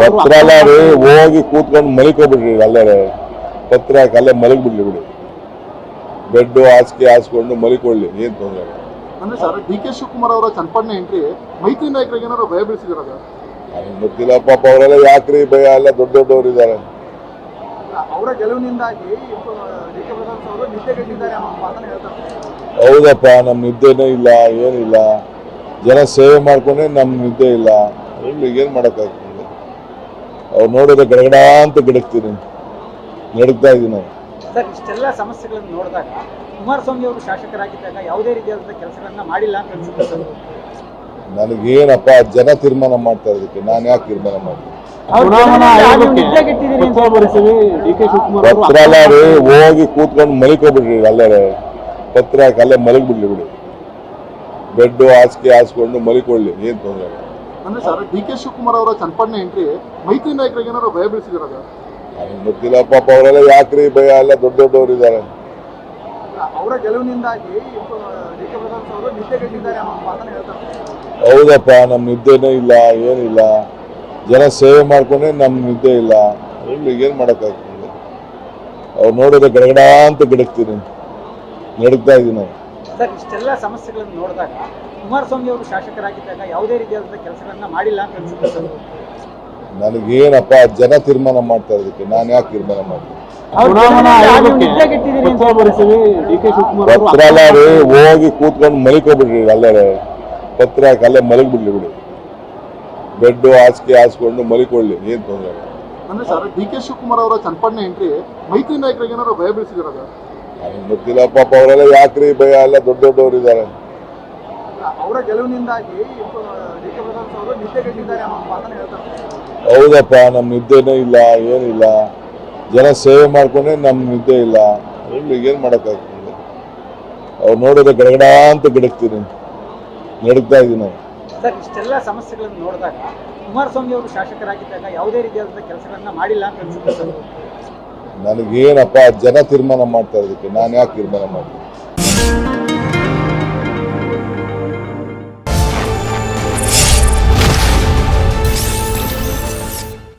ಪತ್ರ ರೀ ಹೋಗಿ ಕೂತ್ಕೊಂಡು ಮಲಿಕೋಬಿಡ್ರಿ ಅಲ್ಲೇ. ಪತ್ರ ಹಾಕಿ ಅಲ್ಲೇ ಮಲಗಿಬಿಡ್ಲಿ ಬಿಡಿ. ಬೆಡ್ ಹಾಸಿಗೆ ಹಾಸ್ಕೊಂಡು ಮಲಿಕೊಳ್ಳಿ ಏನ್ ತೊಂದರೆ ಅಂದ್ರೆ ಸರ್ ಡಿ ಕೆ ಶಿವಕುಮಾರ್ ಅವರ ಚನ್ನಪಟ್ಟಣ ಎಂಟ್ರಿ ಮೈತ್ರಿ ನಾಯಕರಿಗೆ ಏನಾದ್ರು ಭಯ ಬೀಳಿಸಿದಾರ? ನನಗ್ ಗೊತ್ತಿಲ್ಲ ಪಾಪ ಅವರೆಲ್ಲ ಯಾಕ್ರಿ ಭಯ? ಎಲ್ಲ ದೊಡ್ಡ ದೊಡ್ಡವ್ರು ಇದ್ದಾರೆ ಅವರ ಗೆಲುವಿನಿಂದಾಗಿ ಹೌದಪ್ಪ ನಮ್ ನಿದ್ದೆನೇ ಇಲ್ಲ ಏನಿಲ್ಲ. ಜನ ಸೇವೆ ಮಾಡ್ಕೊಂಡೆ ನಮ್ ನಿದ್ದೆ ಇಲ್ಲ. ಏನು ಏನ್ ಮಾಡಕ್ಕಾಗ್ತದೆ ಅವ್ರು ನೋಡಿದ್ರೆ ಗಡಗಡ ಅಂತ ಗಿಡಕ್ತೀನಿ ನಡುಗ್ತಾ ಇದೀನಿ ನಾವು ಸರ್ ಇಷ್ಟೆಲ್ಲ ಸಮಸ್ಯೆಗಳನ್ನು ನೋಡಿದಾಗ ಕುಮಾರಸ್ವಾಮಿ ಅವರು ಶಾಸಕರಾಗಿದ್ದಾಗ ಯಾವುದೇ ರೀತಿಯಾದಂಥ ಕೆಲಸಗಳನ್ನ ಮಾಡಿಲ್ಲ ಅಂತ ಅನ್ಸುತ್ತೆ ಸರ್? ನನಗೇನಪ್ಪ ಜನ ತೀರ್ಮಾನ ಮಾಡ್ತಾ ಅದಕ್ಕೆ ನಾನು ಯಾಕೆ ತೀರ್ಮಾನ ಮಾಡ್ತೀನಿ ಪತ್ರ ಬರೆಸಿವಿ ಡಿ ಕೆ ಶಿವಕುಮಾರ್ ಅವರು ಪತ್ರ ಹೋಗಿ ಕೂತ್ಕೊಂಡು ಮಲಿಕೋಬಿಡ್ರಿ ಅಲ್ಲೇ ಪತ್ರ ಹಾಕಿ ಅಲ್ಲೇ ಮಲಗಿಬಿಡ್ಲಿ ಬಿಡಿ. ಬೆಡ್ ಹಾಸಿಗೆ ಹಾಸ್ಕೊಂಡು ಮಲಿಕೊಳ್ಳಿ ಏನು ತೊಂದರೆ ಇಲ್ಲ. ಅಂದ್ರೆ ಸರ್ ಡಿ ಕೆ ಶಿವಕುಮಾರ್ ಅವರ ಚನ್ಪಣ್ಣ ಎಂಟ್ರಿ ಮೈತ್ರಿ ನಾಯಕರಿಗೆ ಏನಾದ್ರು ಭಯ ಬೀಳಿಸಿದಾರ ಗೊತ್ತಿಲ್ಲ ಪಾಪ ಅವರೆಲ್ಲ ಯಾಕ್ರಿ ಭಯ? ಎಲ್ಲ ದೊಡ್ಡ ದೊಡ್ಡವರು ಇದ್ದಾರೆ ಅವರ ಗೆಲುವಿನಿಂದಾಗಿ ಹೌದಪ್ಪ ನಮ್ಮ ನಿದ್ದೆನೇ ಇಲ್ಲ ಏನಿಲ್ಲ. ಜನ ಸೇವೆ ಮಾಡ್ಕೊಂಡೆ ನಮ್ಮ ನಿದ್ದೆ ಇಲ್ಲ. ಏನು ಏನ್ ಮಾಡಕ್ಕಾಗ್ತದೆ? ಅವ್ರು ನೋಡಿದ್ರೆ ಗಡಗಡ ಅಂತ ಗಿಡಕ್ತೀನಿ. ನಡುಗ್ತಾ ಇದೀನಿ. ನಾವು ಸರ್ ಇಷ್ಟೆಲ್ಲ ಸಮಸ್ಯೆಗಳನ್ನು ನೋಡಿದಾಗ ಕುಮಾರಸ್ವಾಮಿ ಅವರು ಶಾಸಕರಾಗಿದ್ದಾಗ ಯಾವುದೇ ರೀತಿಯಾದಂಥ ಕೆಲಸಗಳನ್ನ ಮಾಡಿಲ್ಲ ಅಂತ ಅನ್ಸುತ್ತೆ ಸರ್. ನನಗೇನಪ್ಪ ಜನ ತೀರ್ಮಾನ ಮಾಡ್ತಾ ಇರೋದಕ್ಕೆ ನಾನು ಯಾಕೆ ತೀರ್ಮಾನ ಮಾಡ್ತೀನಿ ಚುನಾವಣಾ ಆಯೋಗಕ್ಕೆ ನಿದ್ದೆಗೆಟ್ಟಿದ್ದೀರಿ ಅಂತ ಪತ್ರ ಬರೆಸಿವಿ ಡಿ ಕೆ ಶಿವಕುಮಾರ್ ಅವರು ಪತ್ರ ಹೋಗಿ ಕೂತ್ಕೊಂಡು ಮಲಿಕೋಬಿಡ್ರಿ ಅಲ್ಲೇ ಪತ್ರ ಹಾಕಿ ಅಲ್ಲೇ ಮಲಗಿಬಿಡ್ಲಿ ಬಿಡಿ. ಬೆಡ್ ಹಾಸಿಗೆ ಹಾಸ್ಕೊಂಡು ಮಲಿಕೊಳ್ಳಿ ಏನ್ ತೊಂದರೆ ಇಲ್ಲ. ಅಂದ್ರೆ ಸರ್ ಡಿ ಕೆ ಶಿವಕುಮಾರ್ ಅವರ ಚನ್ಪಣ್ಣ ಎಂಟ್ರಿ ಮೈತ್ರಿ ನಾಯಕರಿಗೆ ಏನಾದ್ರು ಭಯ ಬೀಳಿಸಿದಾರ ನನಗ್ ಗೊತ್ತಿಲ್ಲ ಪಾಪ ಅವರೆಲ್ಲ ಯಾಕ್ರಿ ಭಯ ಎಲ್ಲ ದೊಡ್ಡ ದೊಡ್ಡವ್ರು ಇದ್ದಾರೆ. ಅವರ ಗೆಲುವಿನಿಂದಾಗಿ ಹೌದಪ್ಪ ನಮ್ಮ ನಿದ್ದೆನೇ ಇಲ್ಲ ಏನಿಲ್ಲ. ಜನ ಸೇವೆ ಮಾಡ್ಕೊಂಡೆ ನಮ್ಮ ನಿದ್ದೆ ಇಲ್ಲ. ಏನು ಮಾಡೋಕ್ಕಾಗ್ತದೆ? ಅವ್ರು ನೋಡಿದ್ರೆ ಗಡಗಡ ಅಂತ ಗಿಡಕ್ತೀನಿ ನಡುಗ್ತಾ ಇದೀನಿ ನಾವು. ಸರ್ ಇಷ್ಟೆಲ್ಲ ಸಮಸ್ಯೆಗಳನ್ನು ನೋಡಿದಾಗ ಕುಮಾರಸ್ವಾಮಿ ಅವರು ಶಾಸಕರಾಗಿದ್ದಾಗ ಯಾವುದೇ ರೀತಿಯಾದಂಥ ಕೆಲಸಗಳನ್ನ ಮಾಡಿಲ್ಲ ಅಂತ ಅನ್ಸುತ್ತೆ ಸರ್? ನನಗೇನಪ್ಪ ಜನ ತೀರ್ಮಾನ ಮಾಡ್ತಾ ಇರೋದಕ್ಕೆ ನಾನು ಯಾಕೆ ತೀರ್ಮಾನ ಮಾಡ್ತೀನಿ